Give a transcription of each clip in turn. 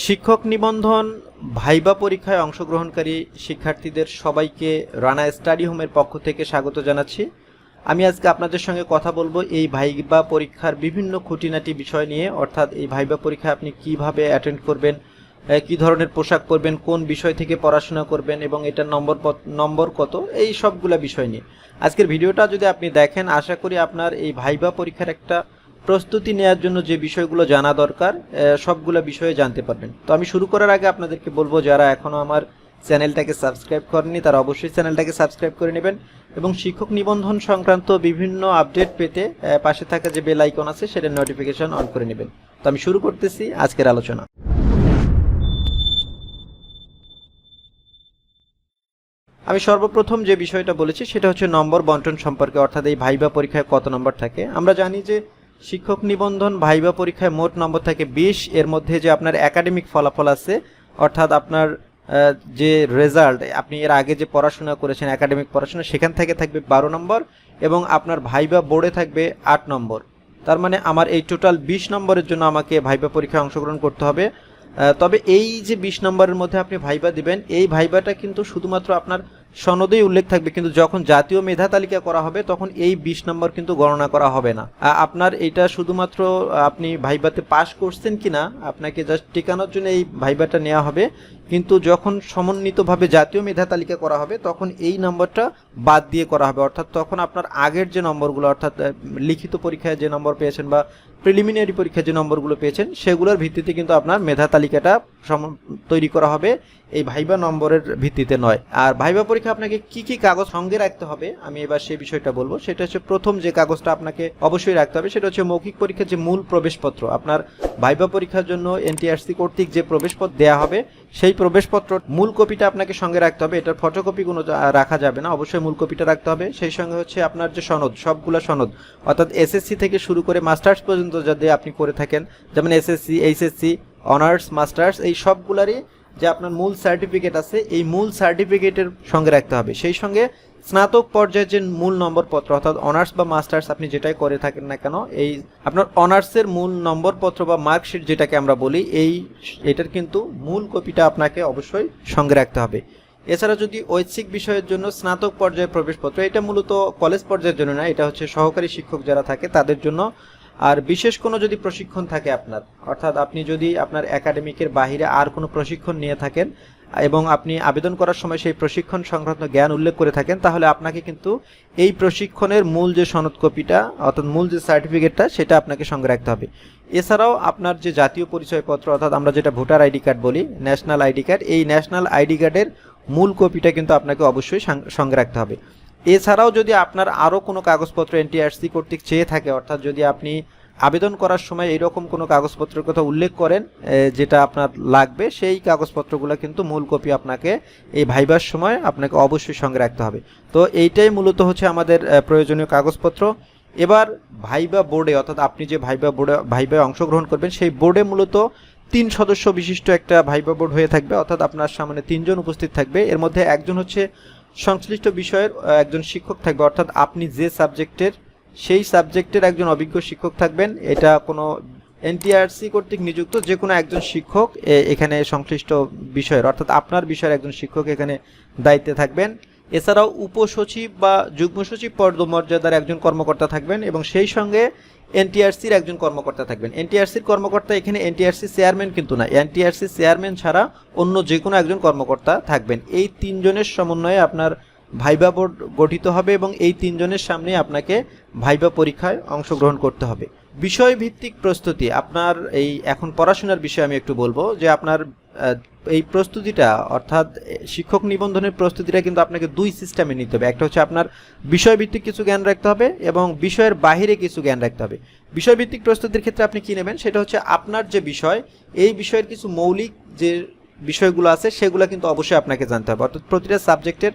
শিক্ষক নিবন্ধন, ভাইবা পরীক্ষায় অংশগ্রহণকারী শিক্ষার্থীদের সবাইকে রানা স্টাডি হোমের পক্ষ থেকে স্বাগত জানাচ্ছি। আমি আজকে আপনাদের সঙ্গে কথা বলব এই ভাইবা পরীক্ষার বিভিন্ন খুঁটিনাটি বিষয় নিয়ে, অর্থাৎ এই ভাইবা পরীক্ষা আপনি কীভাবে অ্যাটেন্ড করবেন কি ধরনের পোশাক পরবেন, কোন বিষয় থেকে পড়াশোনা করবেন এবং এটার নম্বর নম্বর কত, এই সবগুলা বিষয় নিয়ে। আজকের ভিডিওটা যদি আপনি দেখেন, আশা করি আপনার এই ভাইবা পরীক্ষার একটা প্রস্তুতি নেওয়ার জন্য যে বিষয়গুলো জানা দরকার সবগুলো বিষয়ে জানতে পারবেন। তো আমি শুরু করার আগে আপনাদেরকে বলব, যারা এখনও আমার চ্যানেলটাকে সাবস্ক্রাইব করেননি, তারা অবশ্যই চ্যানেলটাকে সাবস্ক্রাইব করে নেবেন এবং শিক্ষক নিবন্ধন সংক্রান্ত বিভিন্ন আপডেট পেতে পাশে থাকা যে বেল আইকন আছে সেটার নোটিফিকেশন অন করে নেবেন। তো আমি শুরু করতেছি আজকের আলোচনা। আমি সর্বপ্রথম যে বিষয়টা বলেছি, সেটা হচ্ছে নম্বর, বন্টন সম্পর্কে, অর্থাৎ এই ভাইবা পরীক্ষায় কত নম্বর থাকে। আমরা জানি যে শিক্ষক নিবন্ধন ভাইবা পরীক্ষায় মোট নম্বর থাকে বিশ। এর মধ্যে যে আপনার একাডেমিক ফলাফল আছে, অর্থাৎ আপনার যে রেজাল্ট আপনি এর আগে যে পড়াশোনা করেছেন একাডেমিক পড়াশোনা, সেখান থেকে থাকবে বারো নম্বর এবং আপনার ভাইবা বোর্ডে থাকবে আট নম্বর। তার মানে আমার এই টোটাল বিশ নম্বরের জন্য আমাকে ভাইবা পরীক্ষায় অংশগ্রহণ করতে হবে। তবে এই যে বিশ নম্বরের মধ্যে আপনি ভাইবা দিবেন, এই ভাইবাটা কিন্তু শুধুমাত্র আপনার সনদেই উল্লেখ থাকবে, কিন্তু যখন জাতীয় মেধা তালিকা করা হবে, তখন এই বিশ নম্বর কিন্তু গণনা করা হবে না। আপনার এটা শুধুমাত্র আপনি ভাইবাতে পাশ করছেন কিনা, আপনাকে জাস্ট টিকানোর জন্য এই ভাইবাটা নেওয়া হবে। কিন্তু যখন সমন্বিতভাবে জাতীয় মেধা তালিকা করা হবে, তখন এই নম্বরটা বাদ দিয়ে করা হবে। অর্থাৎ তখন আপনার আগের যে নম্বরগুলো, অর্থাৎ লিখিত পরীক্ষায় যে নম্বর পেয়েছেন বা প্রিলিমিনারি পরীক্ষায় যে নম্বরগুলো পেয়েছেন, সেগুলোর ভিত্তিতে কিন্তু আপনার মেধা তালিকাটা তৈরি করা হবে। এই ভাইবা নম্বরের ভিত্তিতে নয়। আর ভাইবা পরীক্ষা আপনাকে কি কি কাগজ সঙ্গে রাখতে হবে, আমি এবার সেই বিষয়টা বলব। সেটা হচ্ছে প্রথম যে কাগজটা আপনাকে অবশ্যই রাখতে হবে, সেটা হচ্ছে মৌখিক পরীক্ষার যে মূল প্রবেশপত্র। আপনার ভাইবা পরীক্ষার জন্য এনটিআরসি কর্তৃক যে প্রবেশপত্র দেওয়া হবে, সেই প্রবেশপত্র মূল কপিটা আপনাকে সঙ্গে রাখতে হবে। এটার ফটোকপি কোনো রাখা যাবে না। অবশ্যই মূল কপিটা রাখতে হবে। সেই সঙ্গে হচ্ছে আপনার যে সনদ, সবগুলো সনদ, অর্থাৎ এসএসসি থেকে শুরু করে মাস্টার্স পর্যন্ত যাতে আপনি করে থাকেন, যেমন এসএসসি এইচএসসি অনার্স মাস্টার্স এই সবগুলারই যে আপনার মূল সার্টিফিকেট আছে, এই মূল সার্টিফিকেটের সঙ্গে রাখতে হবে। সেই সঙ্গে স্নাতক পর্যায়ের যে মূল নম্বরপত্র, অর্থাৎ অনার্স বা মাস্টার্স আপনি যেটাই করে থাকেন না কেন, এই আপনার অনার্সের মূল নম্বরপত্র বা মার্কশিট যেটাকে আমরা বলি, এই এটার কিন্তু মূল কপিটা আপনাকে অবশ্যই সঙ্গে রাখতে হবে। এছাড়া যদি ঐচ্ছিক বিষয়ের জন্য স্নাতক পর্যায়ের প্রবেশপত্র, এটা মূলত কলেজ পর্যায়ের জন্য না, এটা হচ্ছে সহকারী শিক্ষক যারা থাকে তাদের জন্য। আর বিশেষ কোনো যদি প্রশিক্ষণ থাকে আপনার, অর্থাৎ আপনি যদি আপনার একাডেমিকের বাহিরে আর কোনো প্রশিক্ষণ নিয়ে থাকেন এবং আপনি আবেদন করার সময় সেই প্রশিক্ষণ সংক্রান্ত জ্ঞান উল্লেখ করে থাকেন, তাহলে আপনাকে কিন্তু এই প্রশিক্ষণের মূল যে সনদ কপিটা অর্থাৎ মূল যে সার্টিফিকেটটা, সেটা আপনাকে সঙ্গে রাখতে হবে। এছাড়াও আপনার যে জাতীয় পরিচয়পত্র, অর্থাৎ আমরা যেটা ভোটার আইডি কার্ড বলি, ন্যাশনাল আইডি কার্ড, এই ন্যাশনাল আইডি কার্ডের মূল কপিটা কিন্তু আপনাকে অবশ্যই সঙ্গে রাখতে হবে। এছাড়াও যদি আপনার আরও কোনো কাগজপত্র এনটিআরসি কর্তৃক চেয়ে থাকে, অর্থাৎ যদি আপনি আবেদন করার সময় এইরকম কোনো কাগজপত্রের কথা উল্লেখ করেন যেটা আপনার লাগবে, সেই কাগজপত্রগুলো কিন্তু মূল কপি আপনাকে এই ভাইবার সময় আপনাকে অবশ্যই সঙ্গে রাখতে হবে। তো এইটাই মূলত হচ্ছে আমাদের প্রয়োজনীয় কাগজপত্র। এবার ভাইবা বোর্ডে, অর্থাৎ আপনি যে ভাইবা বোর্ডে, ভাইবায় অংশগ্রহণ করবেন, সেই বোর্ডে মূলত তিন সদস্য বিশিষ্ট একটা ভাইবা বোর্ড হয়ে থাকবে, অর্থাৎ আপনার সামনে তিনজন উপস্থিত থাকবে। এর মধ্যে একজন হচ্ছে সংশ্লিষ্ট বিষয়ের একজন শিক্ষক থাকবে, অর্থাৎ আপনি যে সাবজেক্টের সেই সাবজেক্টের একজন অভিজ্ঞ শিক্ষক থাকবেন। এটা কোনো এনটিআরসি কর্তৃক নিযুক্ত যে কোনো একজন শিক্ষক এখানে সংশ্লিষ্ট বিষয়ের, অর্থাৎ আপনার বিষয়ের একজন শিক্ষক এখানে দায়িত্বে থাকবেন। এছাড়াও উপসচিব বা যুগ্ম সচিব পদমর্যাদার একজন কর্মকর্তা থাকবেন এবং সেই সঙ্গে এনটিআরসির একজন কর্মকর্তা থাকবেন। এনটিআরসির কর্মকর্তা এখানে এনটিআরসি চেয়ারম্যান কিন্তু না। এনটিআরসি চেয়ারম্যান ছাড়া অন্য যে কোনো একজন কর্মকর্তা থাকবেন। এই তিনজনের সমন্বয়ে আপনার ভাইবা বোর্ড গঠিত হবে এবং এই তিনজনের সামনে আপনাকে ভাইবা পরীক্ষায় অংশগ্রহণ করতে হবে। বিষয়ভিত্তিক প্রস্তুতি, আপনার এই এখন পড়াশোনার বিষয়ে আমি একটু বলব যে আপনার এই প্রস্তুতিটা অর্থাৎ শিক্ষক নিবন্ধনের প্রস্তুতিটা কিন্তু আপনাকে দুই সিস্টেমে নিতে হবে। একটা হচ্ছে আপনার বিষয়ভিত্তিক কিছু জ্ঞান রাখতে হবে এবং বিষয়ের বাহিরে কিছু জ্ঞান রাখতে হবে। বিষয়ভিত্তিক প্রস্তুতির ক্ষেত্রে আপনি কি নেবেন? সেটা হচ্ছে আপনার যে বিষয়, এই বিষয়ের কিছু মৌলিক যে বিষয়গুলো আছে সেগুলো কিন্তু অবশ্যই আপনাকে জানতে হবে। অর্থাৎ প্রতিটা সাবজেক্টের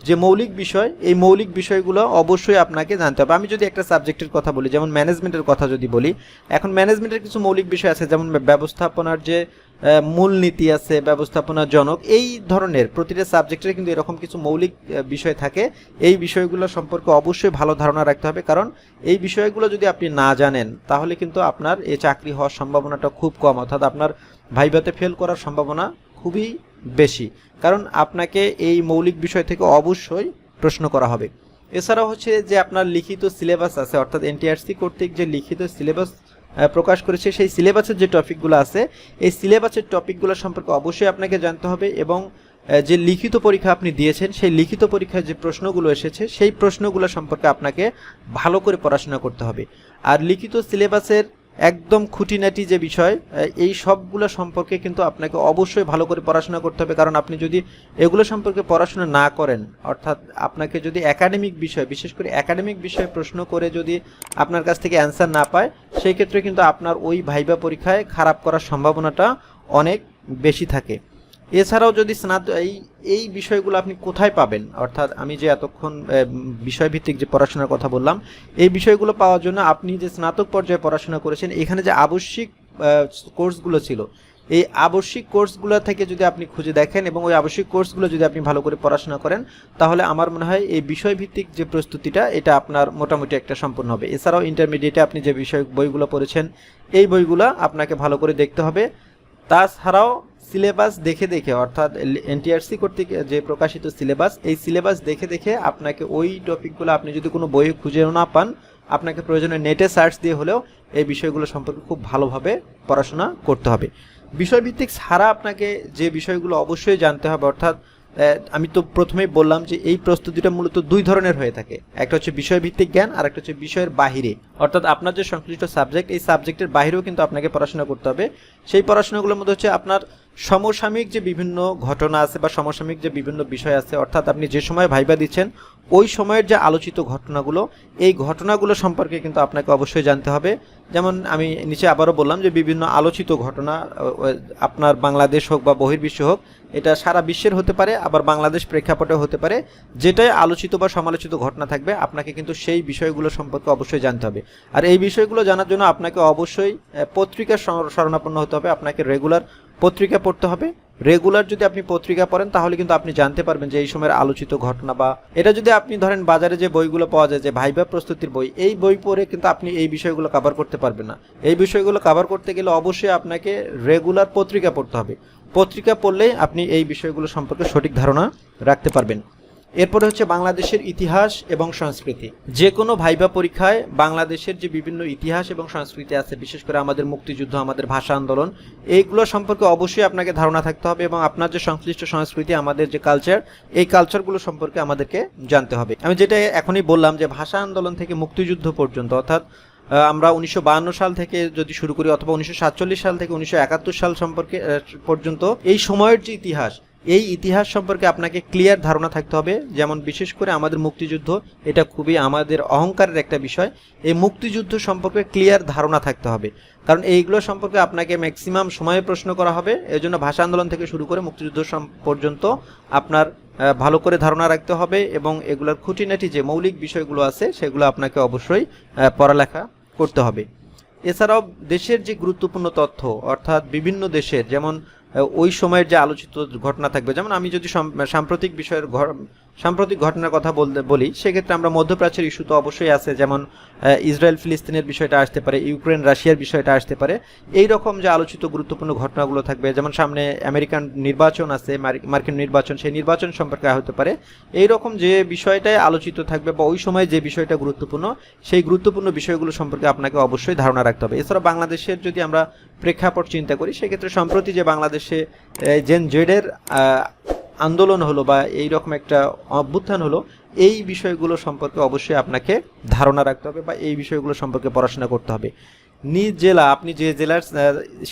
যে মৌলিক বিষয়, এই মৌলিক বিষয়গুলো অবশ্যই আপনাকে জানতে হবে। আমি যদি একটা সাবজেক্টের কথা বলি, যেমন ম্যানেজমেন্টের কথা যদি বলি, এখন ম্যানেজমেন্টের কিছু মৌলিক বিষয় আছে, যেমন ব্যবস্থাপনার যে মূলনীতি আছে, ব্যবস্থাপনার জনক, এই ধরনের প্রতিটা সাবজেক্টের কিন্তু এরকম কিছু মৌলিক বিষয় থাকে। এই বিষয়গুলো সম্পর্কে অবশ্যই ভালো ধারণা রাখতে হবে, কারণ এই বিষয়গুলো যদি আপনি না জানেন, তাহলে কিন্তু আপনার এই চাকরি হওয়ার সম্ভাবনাটা খুব কম, অর্থাৎ আপনার ভাইভাতে ফেল করার সম্ভাবনা খুবই বেশি। কারণ আপনাকে এই মৌলিক বিষয় থেকে অবশ্যই প্রশ্ন করা হবে। এছাড়াও হচ্ছে যে আপনার লিখিত সিলেবাস আছে, অর্থাৎ এনটিআরসি কর্তৃক যে লিখিত সিলেবাস প্রকাশ করেছে, সেই সিলেবাসের যে টপিকগুলো আছে, এই সিলেবাসের টপিকগুলো সম্পর্কে অবশ্যই আপনাকে জানতে হবে এবং যে লিখিত পরীক্ষা আপনি দিয়েছেন, সেই লিখিত পরীক্ষায় যে প্রশ্নগুলো এসেছে, সেই প্রশ্নগুলো সম্পর্কে আপনাকে ভালো করে পড়াশোনা করতে হবে। আর লিখিত সিলেবাসের একদম খুঁটিনাটি যে বিষয় এই সবগুলো সম্পর্কে কিন্তু আপনাকে অবশ্যই ভালো করে পড়াশোনা করতে হবে। কারণ আপনি যদি এগুলো সম্পর্কে পড়াশোনা না করেন, অর্থাৎ আপনাকে যদি একাডেমিক বিষয়, বিশেষ করে একাডেমিক বিষয়ে প্রশ্ন করে যদি আপনার কাছ থেকে অ্যান্সার না পায়, সেই ক্ষেত্রে কিন্তু আপনার ওই ভাইবা পরীক্ষায় খারাপ করার সম্ভাবনাটা অনেক বেশি থাকে। এছাড়াও যদি স্নাত এই এই বিষয়গুলো আপনি কোথায় পাবেন? অর্থাৎ আমি যে এতক্ষণ বিষয়ভিত্তিক যে পড়াশোনার কথা বললাম, এই বিষয়গুলো পাওয়ার জন্য আপনি যে স্নাতক পর্যায়ে পড়াশোনা করেছেন, এখানে যে আবশ্যিক কোর্সগুলো ছিল, এই আবশ্যিক কোর্সগুলো থেকে যদি আপনি খুঁজে দেখেন এবং ওই আবশ্যিক কোর্সগুলো যদি আপনি ভালো করে পড়াশোনা করেন, তাহলে আমার মনে হয় এই বিষয়ভিত্তিক যে প্রস্তুতিটা, এটা আপনার মোটামুটি একটা সম্পূর্ণ হবে। এছাড়াও ইন্টারমিডিয়েটে আপনি যে বিষয়, বইগুলো পড়েছেন, এই বইগুলো আপনাকে ভালো করে দেখতে হবে। তাছাড়াও সিলেবাস দেখে দেখে, অর্থাৎ এনটিআরসি কর্তৃক যে প্রকাশিত সিলেবাস, এই সিলেবাস দেখে দেখে আপনাকে ওই টপিকগুলো আপনি যদি কোনো বই খুঁজেও না পান, আপনাকে প্রয়োজনে নেটে সার্চ দিয়ে হলেও এই বিষয়গুলো সম্পর্কে খুব ভালোভাবে পড়াশোনা করতে হবে। বিষয়ভিত্তিক ছাড়া আপনাকে যে বিষয়গুলো অবশ্যই জানতে হবে, অর্থাৎ আমি তো প্রথমেই বললাম যে এই প্রস্তুতিটা মূলত দুই ধরনের হয়ে থাকে। একটা হচ্ছে বিষয়ভিত্তিক জ্ঞান, আর একটা হচ্ছে বিষয়ের বাহিরে। অর্থাৎ আপনার যে সংশ্লিষ্ট সাবজেক্ট এই সাবজেক্টের বাইরেও কিন্তু আপনাকে পড়াশোনা করতে হবে। সেই পড়াশোনাগুলোর মধ্যে হচ্ছে আপনার সমসাময়িক যে বিভিন্ন ঘটনা আছে বা সমসাময়িক যে বিভিন্ন বিষয় আছে, অর্থাৎ আপনি যে সময় ভাইবা দিচ্ছেন, ওই সময়ের যে আলোচিত ঘটনাগুলো, এই ঘটনাগুলো সম্পর্কে কিন্তু আপনাকে অবশ্যই জানতে হবে। যেমন আমি নিচে আবারও বললাম যে বিভিন্ন আলোচিত ঘটনা আপনার বাংলাদেশ হোক বা বহির্বিশ্ব হোক, এটা সারা বিশ্বের হতে পারে, আবার বাংলাদেশ প্রেক্ষাপটে হতে পারে। যেটাই আলোচিত বা সমালোচিত ঘটনা থাকবে, আপনাকে কিন্তু সেই বিষয়গুলো সম্পর্কে অবশ্যই জানতে হবে। আর এই বিষয়গুলো জানার জন্য আপনাকে অবশ্যই পত্রিকার শর- শরণাপন্ন হতে হবে আপনাকে রেগুলার পত্রিকা পড়তে হবে। রেগুলার যদি আপনি পত্রিকা পড়েন, তাহলে কিন্তু আপনি জানতে পারবেন যে এই সময়ের আলোচিত ঘটনা বা এটা যদি আপনি ধরেন বাজারে যে বইগুলো পাওয়া যায়, যে ভাইবা প্রস্তুতির বই, এই বই পড়ে কিন্তু আপনি এই বিষয়গুলো কভার করতে পারবেন না। এই বিষয়গুলো কভার করতে গেলে অবশ্যই আপনাকে রেগুলার পত্রিকা পড়তে হবে। পত্রিকা পড়লেই আপনি এই বিষয়গুলো সম্পর্কে সঠিক ধারণা রাখতে পারবেন। এরপরে হচ্ছে বাংলাদেশের ইতিহাস এবং সংস্কৃতি। যে কোনো ভাইবা পরীক্ষায় বাংলাদেশের যে বিভিন্ন ইতিহাস এবং সংস্কৃতি আছে, বিশেষ করে আমাদের মুক্তিযুদ্ধ, আমাদের ভাষা আন্দোলন, এইগুলো সম্পর্কে অবশ্যই আপনাকে ধারণা থাকতে হবে এবং আপনার যে সংশ্লিষ্ট সংস্কৃতি, আমাদের যে কালচার এই কালচারগুলো সম্পর্কে আমাদেরকে জানতে হবে। আমি যেটা এখনই বললাম যে ভাষা আন্দোলন থেকে মুক্তিযুদ্ধ পর্যন্ত, অর্থাৎ আমরা উনিশশো বায়ান্ন সাল থেকে যদি শুরু করি অথবা উনিশশো সাতচল্লিশ সাল থেকে উনিশশো একাত্তর সাল সম্পর্কে পর্যন্ত, এই সময়ের যে ইতিহাস এই ইতিহাস সম্পর্কে আপনাকে ক্লিয়ার ধারণা থাকতে হবে। যেমন বিশেষ করে আমাদের মুক্তিযুদ্ধ, এটা খুবই আমাদের অহংকারের একটা বিষয়। এই মুক্তিযুদ্ধ সম্পর্কে ক্লিয়ার ধারণা থাকতে হবে। কারণ এইগুলো সম্পর্কে আপনাকে ম্যাক্সিমাম সময়ে প্রশ্ন করা হবে। এই জন্য ভাষা আন্দোলন থেকে শুরু করে মুক্তিযুদ্ধ পর্যন্ত আপনার ভালো করে ধারণা রাখতে হবে এবং এগুলোর খুঁটিনাটি যে মৌলিক বিষয়গুলো আছে, সেগুলো আপনাকে অবশ্যই পড়ালেখা করতে হবে। এছাড়াও দেশের যে গুরুত্বপূর্ণ তথ্য, অর্থাৎ বিভিন্ন দেশের, যেমন ওই সময়ের যে আলোচিত ঘটনা থাকবে যেমন আমি যদি সাম্প্রতিক বিষয়ের সাম্প্রতিক ঘটনার কথা বলতে বলি, সেক্ষেত্রে আমরা মধ্যপ্রাচ্যের ইস্যু তো অবশ্যই আছে, যেমন ইসরায়েল ফিলিস্তিনের বিষয়টা আসতে পারে ইউক্রেন রাশিয়ার বিষয়টা আসতে পারে। এই রকম যে আলোচিত গুরুত্বপূর্ণ ঘটনাগুলো থাকবে, যেমন সামনে আমেরিকান নির্বাচন আছে মার্কিন নির্বাচন, সেই নির্বাচন সম্পর্কে হতে পারে। এই রকম যে বিষয়টাই আলোচিত থাকবে বা ওই সময় যে বিষয়টা গুরুত্বপূর্ণ, সেই গুরুত্বপূর্ণ বিষয়গুলো সম্পর্কে আপনাকে অবশ্যই ধারণা রাখতে হবে। এছাড়া বাংলাদেশের যদি আমরা প্রেক্ষাপট চিন্তা করি, সেক্ষেত্রে সম্প্রতি যে বাংলাদেশে জেন জেডের আন্দোলন হলো বা এই রকম একটা অভ্যুত্থান হলো, এই বিষয়গুলো সম্পর্কে অবশ্যই আপনাকে ধারণা রাখতে হবে বা এই বিষয়গুলো সম্পর্কে পড়াশোনা করতে হবে। নিজ জেলা, আপনি যে জেলার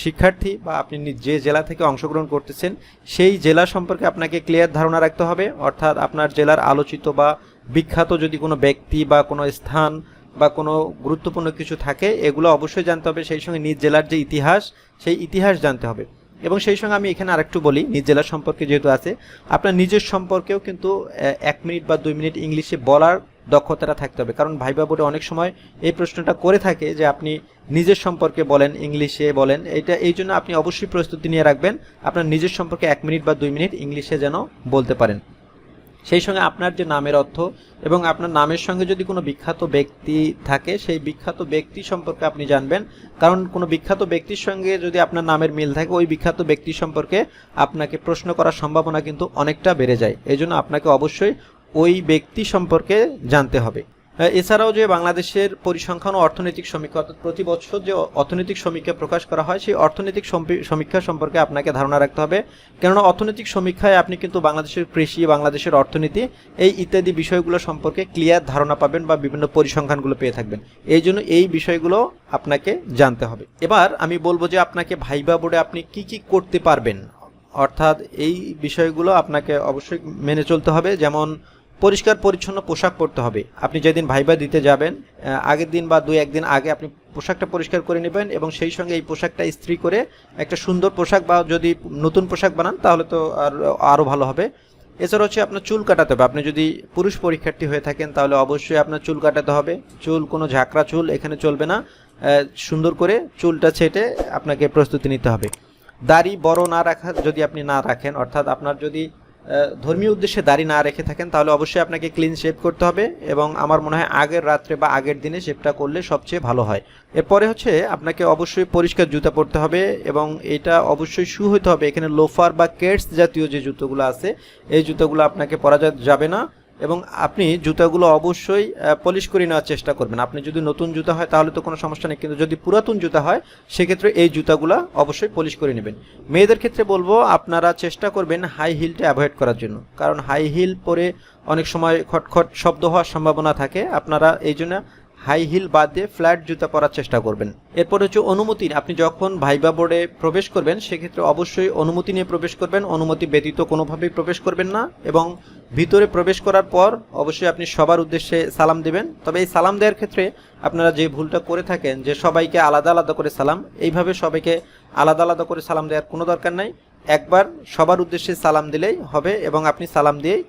শিক্ষার্থী বা আপনি যে জেলা থেকে অংশগ্রহণ করতেছেন, সেই জেলা সম্পর্কে আপনাকে ক্লিয়ার ধারণা রাখতে হবে। অর্থাৎ আপনার জেলার আলোচিত বা বিখ্যাত যদি কোনো ব্যক্তি বা কোনো স্থান বা কোনো গুরুত্বপূর্ণ কিছু থাকে, এগুলো অবশ্যই জানতে হবে। সেই সঙ্গে নিজ জেলার যে ইতিহাস, সেই ইতিহাস জানতে হবে। এবং সেই সঙ্গে আমি এখানে আরেকটু বলি, নিজ জেলা সম্পর্কে যেহেতু আছে, আপনার নিজের সম্পর্কেও কিন্তু এক মিনিট বা দুই মিনিট ইংলিশে বলার দক্ষতাটা থাকতে হবে। কারণ ভাইবা বোর্ডে অনেক সময় এই প্রশ্নটা করে থাকে যে আপনি নিজের সম্পর্কে বলেন, ইংলিশে বলেন। এটা, এই জন্য আপনি অবশ্যই প্রস্তুতি নিয়ে রাখবেন। আপনার নিজের সম্পর্কে এক মিনিট বা দুই মিনিট ইংলিশে যেন বলতে পারেন। সেই সঙ্গে আপনার যে নামের অর্থ এবং আপনার নামের সঙ্গে যদি কোনো বিখ্যাত ব্যক্তি থাকে, সেই বিখ্যাত ব্যক্তি সম্পর্কে আপনি জানবেন। কারণ কোনো বিখ্যাত ব্যক্তির সঙ্গে যদি আপনার নামের মিল থাকে, ওই বিখ্যাত ব্যক্তি সম্পর্কে আপনাকে প্রশ্ন করার সম্ভাবনা কিন্তু অনেকটা বেড়ে যায়। এই জন্য আপনাকে অবশ্যই ওই ব্যক্তি সম্পর্কে জানতে হবে। এছাড়াও যে বাংলাদেশের পরিসংখ্যান ও অর্থনৈতিক সমীক্ষা অর্থাৎ প্রতি বছর যে অর্থনৈতিক সমীক্ষা প্রকাশ করা হয়, সেই অর্থনৈতিক সমীক্ষা সম্পর্কে আপনাকে ধারণা রাখতে হবে। কেননা অর্থনৈতিক সমীক্ষায় আপনি কিন্তু বাংলাদেশের কৃষি, বাংলাদেশের অর্থনীতি এই ইত্যাদি বিষয়গুলো সম্পর্কে ক্লিয়ার ধারণা পাবেন বা বিভিন্ন পরিসংখ্যানগুলো পেয়ে থাকবেন। এই জন্য এই বিষয়গুলো আপনাকে জানতে হবে। এবার আমি বলব যে আপনাকে ভাইবা বোর্ডে আপনি কি কি করতে পারবেন। অর্থাৎ এই বিষয়গুলো আপনাকে অবশ্যই মেনে চলতে হবে। যেমন পরিষ্কার, পরিচ্ছন্ন পোশাক পরতে হবে। আপনি যেদিন ভাইবা দিতে যাবেন আগের দিন বা দুই, একদিন আগে আপনি পোশাকটা পরিষ্কার করে নেবেন এবং সেই সঙ্গে এই পোশাকটা ইস্ত্রি করে একটা সুন্দর পোশাক বা যদি নতুন পোশাক বানান, তাহলে তো আর আরও ভালো হবে। এছাড়া হচ্ছে আপনার চুল কাটাতে হবে। আপনি যদি পুরুষ পরীক্ষার্থী হয়ে থাকেন, তাহলে অবশ্যই আপনার চুল কাটাতে হবে। চুল, কোনো ঝাঁকড়া চুল এখানে চলবে না। সুন্দর করে চুলটা ছেটে আপনাকে প্রস্তুতি নিতে হবে। দাড়ি বড় না রাখা, যদি আপনি না রাখেন, অর্থাৎ আপনার যদি ধর্মীয় উদ্দেশ্যে দাড়ি না রেখে থাকেন, তাহলে অবশ্যই আপনাকে ক্লিন শেভ করতে হবে এবং আমার মনে হয় আগের রাত্রে বা আগের দিনে শেভটা করলে সবচেয়ে ভালো হয়। এরপরে হচ্ছে আপনাকে অবশ্যই পরিষ্কার জুতা পরতে হবে এবং এটা অবশ্যই শু হতে হবে। এখানে লোফার বা কেটস জাতীয় যে জুতোগুলো আছে, এই জুতোগুলো আপনাকে পরা যাবে না। এবং আপনি জুতাগুলো অবশ্যই পলিশ করে নেওয়ার চেষ্টা করবেন। আপনি যদি নতুন জুতা হয়, তাহলে তো কোনো সমস্যা নেই। কিন্তু যদি পুরাতন জুতা হয়, সেক্ষেত্রে এই জুতাগুলো অবশ্যই পলিশ করে নেবেন। মেয়েদের ক্ষেত্রে বলব, আপনারা চেষ্টা করবেন হাই হিলটা অ্যাভয়েড করার জন্য। কারণ হাই হিল পরে অনেক সময় খটখট শব্দ হওয়ার সম্ভাবনা থাকে। আপনারা এই জন্য হাই হিল বাদ দিয়ে ফ্ল্যাট জুতা পরার চেষ্টা করবেন। এরপর হচ্ছে অনুমতি। আপনি যখন ভাইবা বোর্ডে প্রবেশ করবেন, সেক্ষেত্রে অবশ্যই অনুমতি নিয়ে প্রবেশ করবেন। অনুমতি ব্যতীত কোনোভাবেই প্রবেশ করবেন না এবং ভিতরে প্রবেশ করার পর অবশ্যই আপনি সবার উদ্দেশ্যে সালাম দেবেন। তবে এই সালাম দেওয়ার ক্ষেত্রে আপনারা যে ভুলটা করে থাকেন, যে সবাইকে আলাদা আলাদা করে সালাম, এইভাবে সবাইকে আলাদা আলাদা করে সালাম দেওয়ার কোনো দরকার নাই। একবার সবার উদ্দেশ্যে সালাম দিলেই হবে এবং আপনি সালাম দিয়েই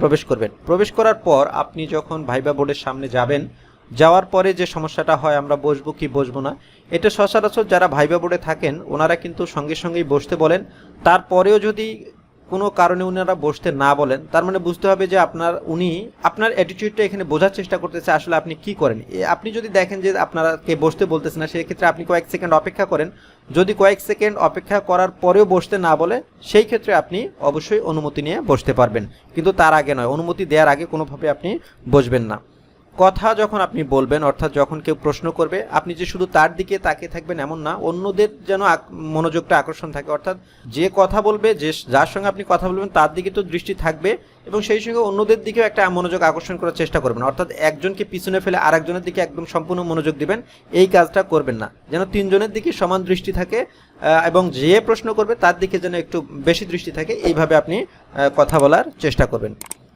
প্রবেশ করবেন। প্রবেশ করার পর আপনি যখন ভাইবা বোর্ডের সামনে যাবেন যাওয়ার পরে যে সমস্যাটা হয়, আমরা বসবো কি বসবো না, এটা সচরাচর যারা ভাইবা বোর্ডে থাকেন, ওনারা কিন্তু সঙ্গে সঙ্গেই বসতে বলেন। তারপরেও যদি কোনো কারণে ওনারা বসতে না বলেন, তার মানে বুঝতে হবে যে আপনার, উনি, আপনার অ্যাটিটিউডটা এখানে বোঝার চেষ্টা করতেছে, আসলে আপনি কি করেন? আপনি যদি দেখেন যে আপনারা কে বসতে বলতেছে না, সেক্ষেত্রে আপনি কয়েক সেকেন্ড অপেক্ষা করেন। যদি কয়েক সেকেন্ড অপেক্ষা করার পরেও বসতে না বলে, সেই ক্ষেত্রে আপনি অবশ্যই অনুমতি নিয়ে বসতে পারবেন। কিন্তু তার আগে নয়, অনুমতি দেওয়ার আগে কোনোভাবে আপনি বসবেন না। কথা যখন আপনি বলবেন, অর্থাৎ যখন কেউ প্রশ্ন করবে, আপনি যে শুধু তার দিকে তাকিয়ে থাকবেন এমন না, অন্যদের যেন মনোযোগটা আকর্ষণ থাকে। অর্থাৎ যে কথা বলবে, যে যার সঙ্গে আপনি কথা বলবেন, তার দিকে তো দৃষ্টি থাকবে এবং সেই সঙ্গে অন্যদের দিকেও একটা মনোযোগ আকর্ষণ করার চেষ্টা করবেন। অর্থাৎ একজনকে পিছনে ফেলে আরেকজনের দিকে একদম সম্পূর্ণ মনোযোগ দিবেন, এই কাজটা করবেন না। যেন তিনজনের দিকে সমান দৃষ্টি থাকে এবং যে প্রশ্ন করবে, তার দিকে যেন একটু বেশি দৃষ্টি থাকে, এইভাবে আপনি কথা বলার চেষ্টা করবেন।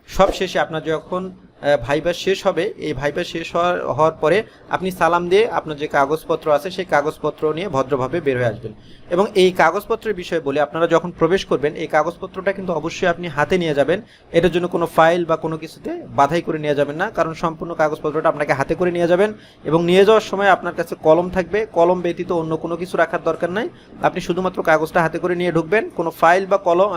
সব শেষে আপনার যখন ভাইবা শেষ হবে। এই ভাইবা শেষ হওয়ার হওয়ার পরে আপনি সালাম দিয়ে আপনার যে কাগজপত্র আছে, সেই কাগজপত্র নিয়ে ভদ্রভাবে বের হয়ে আসবেন। এবং এই কাগজপত্রের বিষয়ে বলে আপনারা যখন প্রবেশ করবেন, এই কাগজপত্রটা কিন্তু অবশ্যই আপনি হাতে নিয়ে যাবেন। এটার জন্য কোনো ফাইল বা কোনো কিছুতে বাধাই করে নিয়ে যাবেন না, কারণ সম্পূর্ণ কাগজপত্রটা আপনাকে হাতে করে নিয়ে যাবেন। এবং নিয়ে যাওয়ার সময় আপনার কাছে কলম থাকবে। কলম ব্যতীত অন্য কোনো কিছু রাখার দরকার নাই। আপনি শুধুমাত্র কাগজটা হাতে করে নিয়ে ঢুকবেন। কোনো ফাইল বা কলম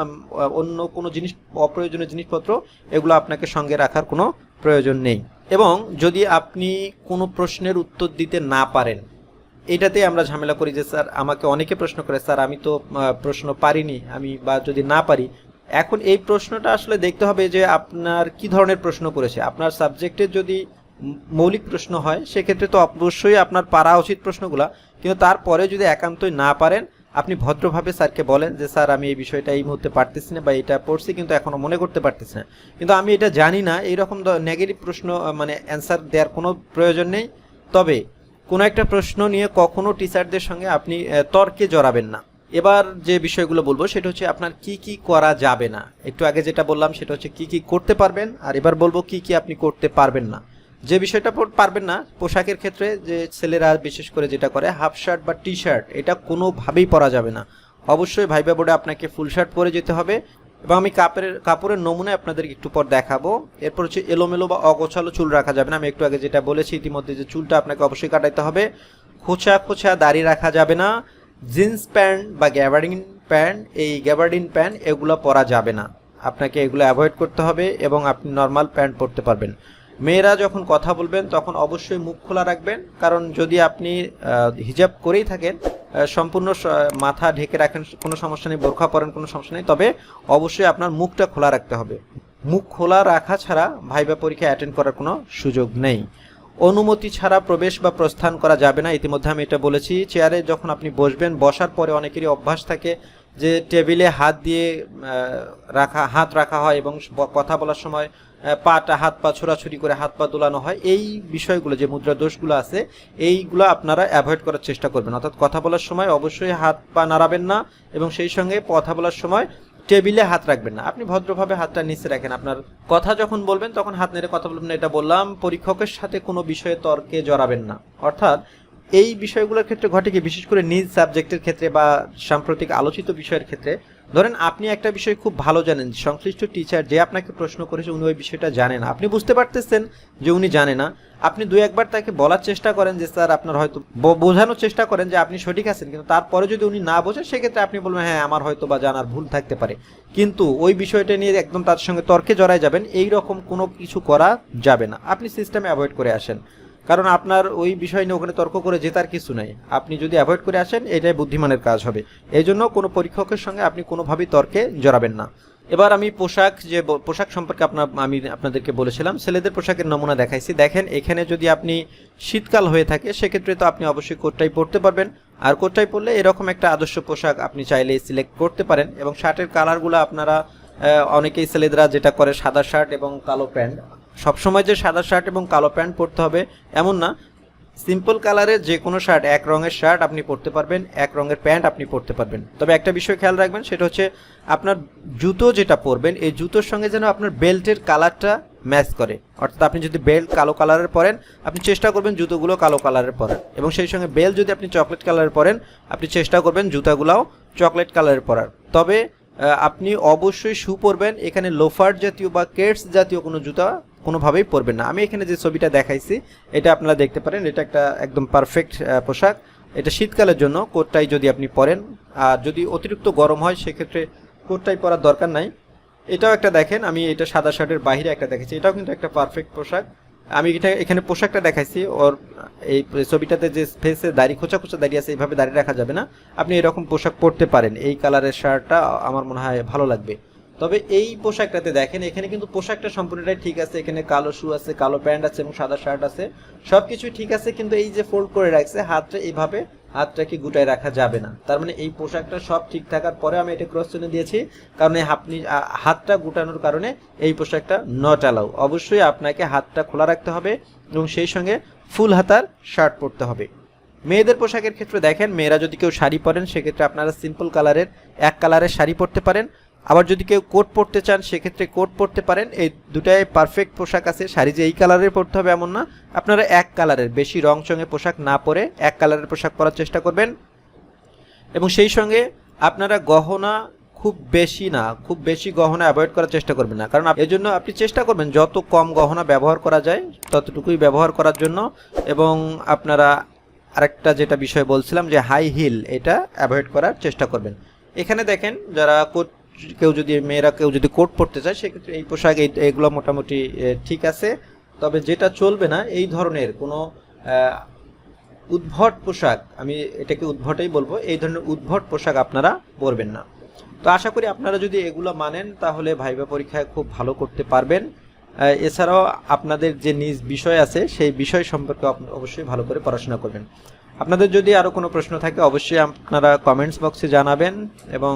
অন্য কোনো জিনিস, অপ্রয়োজনীয় জিনিসপত্র, এগুলো আপনাকে সঙ্গে রাখার কোনো প্রয়োজন নেই। এবং যদি আপনি কোনো প্রশ্নের উত্তর দিতে না পারেন, এটাতে আমরা ঝামেলা করি যে, স্যার, আমাকে অনেকে প্রশ্ন করে, স্যার, আমি তো প্রশ্ন পারিনি, আমি বা যদি না পারি, এখন এই প্রশ্নটা আসলে দেখতে হবে যে আপনার কি ধরনের প্রশ্ন করেছে। আপনার সাবজেক্টের যদি মৌলিক প্রশ্ন হয়, সেক্ষেত্রে তো অবশ্যই আপনার পারা উচিত প্রশ্নগুলা। কিন্তু তারপরে যদি একান্তই না পারেন আপনি ভদ্রভাবে স্যারকে বলেন যে, স্যার, আমি এই বিষয়টা এই মুহূর্তে পারতেছি না বা এটা পড়ছি কিন্তু এখনও মনে করতে পারতেছি না। কিন্তু আমি এটা জানি না, এইরকম নেগেটিভ প্রশ্ন মানে অ্যান্সার দেওয়ার কোনো প্রয়োজন নেই। তবে কোনো একটা প্রশ্ন নিয়ে কখনো টিচারদের সঙ্গে আপনি তর্কে জড়াবেন না। এবার যে বিষয়গুলো বলব, সেটা হচ্ছে আপনার কি কি করা যাবে না। একটু আগে যেটা বললাম, সেটা হচ্ছে কি কি করতে পারবেন, আর এবার বলব কি কি আপনি করতে পারবেন না। যে বিষয়টা পর- পারবেন না, পোশাকের ক্ষেত্রে যে ছেলেরা বিশেষ করে যেটা করে, হাফ শার্ট বা টি শার্ট এটা কোনোভাবেই পরা যাবে না। অবশ্যই ভাইবা বোর্ডে আপনাকে ফুল শার্ট পরে যেতে হবে এবং আমি কাপড়ের কাপড়ের নমুনা আপনাদেরকে একটু পর দেখাবো। এরপর হচ্ছে এলোমেলো বা অগোছালো চুল রাখা যাবে না, আমি একটু আগে যেটা বলেছি, ইতিমধ্যে যে চুলটা আপনাকে অবশ্যই কাটাইতে হবে। খোঁচা খোঁচা দাড়ি রাখা যাবে না, জিন্স প্যান্ট বা গ্যাবার্ডিন প্যান্ট, এই গ্যাবার্ডিন প্যান্ট এগুলো পরা যাবে না। আপনাকে এগুলো অ্যাভয়েড করতে হবে এবং আপনি নর্মাল প্যান্ট পরতে পারবেন। মেয়েরা যখন কথা বলবেন, তখন অবশ্যই মুখ খোলা রাখবেন। কারণ যদি আপনি হিজাব করেই থাকেন সম্পূর্ণ মাথা ঢেকে রাখেন, কোনো সমস্যা নেই, বোরখা পরেন, কোনো সমস্যা নেই, তবে অবশ্যই আপনার মুখটা খোলা রাখতে হবে। মুখ খোলা রাখা ছাড়া ভাইবা পরীক্ষা অ্যাটেন্ড করার কোনো সুযোগ নেই। অনুমতি ছাড়া প্রবেশ বা প্রস্থান করা যাবে না। ইতিমধ্যে আমি এটা বলেছি, চেয়ারে যখন আপনি বসবেন, বসার পরে অনেকেরই অভ্যাস থাকে যে টেবিলে হাত দিয়ে রাখা, হাত রাখা হয় এবং কথা বলার সময় পাটা, হাত পা ছোড়াছুরি করে হাত পা দোলানো হয়। এই বিষয়গুলো, যে মুদ্রা দোষগুলো আছে, এইগুলো আপনারা অ্যাভয়েড করার চেষ্টা করবেন। অর্থাৎ কথা বলার সময় অবশ্যই হাত পা নাড়াবেন না এবং সেই সঙ্গে কথা বলার সময় টেবিলে হাত রাখবেন না। আপনি ভদ্রভাবে হাতটা নিচে রাখেন। আপনার কথা যখন বলবেন, তখন হাত নেড়ে কথা বলবেন এটা বললাম, পরীক্ষকের সাথে কোনো বিষয়ে তর্কে জড়াবেন না। অর্থাৎ এই বিষয়গুলোর ক্ষেত্রে ঘটে কি? বিশেষ করে নিজ সাবজেক্টের ক্ষেত্রে বা সাম্প্রতিক আলোচিত বিষয়ের ক্ষেত্রে ধরেন আপনি একটা বিষয় খুব ভালো জানেন, সংশ্লিষ্ট টিচার যে আপনাকে প্রশ্ন করেছে উনি ওই বিষয়টা জানেন। আপনি বুঝতে পারতেছেন যে উনি জানে না। আপনি দু একবার তাকে বলার চেষ্টা করেন যে, স্যার, আপনার হয়তো বোঝানোর চেষ্টা করেন যে, আপনি সঠিক আছেন কিন্তু তারপরে যদি উনি না বোঝেন, সেক্ষেত্রে আপনি বলবেন হ্যাঁ আমার হয়তো বা জানার ভুল থাকতে পারে। কিন্তু ওই বিষয়টা নিয়ে একদম তার সঙ্গে তর্কে জড়ায় যাবেন। এই রকম কোনো কিছু করা যাবে না। আপনি সিস্টেমে অ্যাভয়েড করে আসেন। কারণ আপনার ওই বিষয় নিয়ে ওখানে তর্ক করে জেতার কিছু নাই। আপনি যদি অ্যাভয়েড করে আসেন, এটাই বুদ্ধিমানের কাজ হবে। এই জন্য কোনো পরীক্ষকের সঙ্গে আপনি কোনোভাবেই তর্কে জড়াবেন না। এবার আমি পোশাক যে পোশাক সম্পর্কে আপনার আমি আপনাদেরকে বলেছিলাম, ছেলেদের পোশাকের নমুনা দেখাইছি। দেখেন, এখানে যদি আপনি শীতকাল হয়ে থাকে, সেক্ষেত্রে তো আপনি অবশ্যই কোটটাই পরতে পারবেন। আর কোটটাই পরলে এরকম একটা আদর্শ পোশাক আপনি চাইলে সিলেক্ট করতে পারেন। এবং শার্টের কালারগুলো আপনারা অনেকেই ছেলেদের যেটা করে, সাদা শার্ট এবং কালো প্যান্ট। সবসময় যে সাদা শার্ট এবং কালো প্যান্ট পরতে হবে, এমন না। সিম্পল কালারের যে কোনো শার্ট এক রঙের শার্ট আপনি পরতে পারবেন, এক রঙের প্যান্ট আপনি পরতে পারবেন। তবে একটা বিষয় খেয়াল রাখবেন, সেটা হচ্ছে আপনার জুতো যেটা পরবেন, এই জুতোর সঙ্গে যেন আপনার বেল্টের কালারটা ম্যাচ করে। অর্থাৎ আপনি যদি বেল্ট কালো কালারের পরেন, আপনি চেষ্টা করবেন জুতোগুলো কালো কালারের পরেন এবং সেই সঙ্গে বেল্ট যদি আপনি চকলেট কালারের পরেন, আপনি চেষ্টা করবেন জুতাগুলাও চকলেট কালারের পরার। তবে আপনি অবশ্যই শু পরবেন। এখানে লোফার জাতীয় বা কেটস জাতীয় কোনো জুতা কোনোভাবেই পরবেন না। আমি এখানে যে ছবিটা দেখাইছি, এটা আপনারা দেখতে পারেন, এটা একটা একদম পারফেক্ট পোশাক। এটা শীতকালের জন্য, কোটটাই যদি আপনি পরেন। আর যদি অতিরিক্ত গরম হয়, সেক্ষেত্রে কোটটাই পরার দরকার নাই। এটাও একটা দেখেন, আমি এটা সাদা শার্টের বাইরে একটা দেখেছি এটাও কিন্তু একটা পারফেক্ট পোশাক। আমি এটা এখানে পোশাকটা দেখাইছি, ওর এই ছবিটাতে যে ফেসে দাড়ি, খোঁচা খোঁচা দাঁড়িয়ে আছে এইভাবে দাঁড়িয়ে রাখা যাবে না। আপনি এরকম পোশাক পরতে পারেন। এই কালারের শার্টটা আমার মনে হয় ভালো লাগবে। তবে এই পোশাকটাতে দেখেন, এখানে কিন্তু পোশাকটা সম্পূর্ণটাই ঠিক আছে। এখানে কালো শু আছে, কালো প্যান্ট আছে এবং সাদা শার্ট আছে। সবকিছুই ঠিক আছে, কিন্তু এই যে ফোল্ড করে রাখছে, হাতটা এইভাবে হাতটাকে গুটায় রাখা যাবে না। তার মানে এই পোশাকটা সব ঠিক থাকার পরে আমি এটা ক্রস চিহ্ন দিয়েছি, কারণ আপনি হাতটা গুটানোর কারণে এই পোশাকটা নট অ্যালাউ অবশ্যই আপনাকে হাতটা খোলা রাখতে হবে এবং সেই সঙ্গে ফুল হাতার শার্ট পরতে হবে। মেয়েদের পোশাকের ক্ষেত্রে দেখেন, মেয়েরা যদি কেউ শাড়ি পরেন, সেক্ষেত্রে আপনারা সিম্পল কালারের এক কালারের শাড়ি পরতে পারেন। আবার যদি কেউ কোট পরতে চান, সেক্ষেত্রে কোট পরতে পারেন। এই দুটাই পারফেক্ট পোশাক আছে। শাড়ি যে এই কালারের পরতে হবে এমন না। আপনারা এক কালারের বেশি রং চঙে পোশাক না পরে এক কালারের পোশাক পরার চেষ্টা করবেন। এবং সেই সঙ্গে আপনারা গহনা খুব বেশি না, খুব বেশি গহনা অ্যাভয়েড করার চেষ্টা করবেন না। কারণ আপ- জন্য আপনি চেষ্টা করবেন, যত কম গহনা ব্যবহার করা যায়, ততটুকুই ব্যবহার করার জন্য। এবং আপনারা আরেকটা যেটা বিষয় বলছিলাম যে হাই হিল এটা অ্যাভয়েড করার চেষ্টা করবেন। এখানে দেখেন, যারা কোট কেউ যদি, মেয়েরা কেউ যদি কোট পরতে চায়, সেক্ষেত্রে এই পোশাক, এই, এগুলো মোটামুটি ঠিক আছে। তবে যেটা চলবে না, এই ধরনের কোনো উদ্ভট পোশাক, আমি এটাকে উদ্ভটেই বলব, এই ধরনের উদ্ভট পোশাক আপনারা পরবেন না। তো আশা করি আপনারা যদি এগুলো মানেন, তাহলে ভাইবা পরীক্ষায় খুব ভালো করতে পারবেন। এছাড়াও আপনাদের যে নিজ বিষয় আছে, সেই বিষয় সম্পর্কে অবশ্যই ভালো করে পড়াশোনা করবেন। আপনাদের যদি আরও কোনো প্রশ্ন থাকে, অবশ্যই আপনারা কমেন্টস বক্সে জানাবেন এবং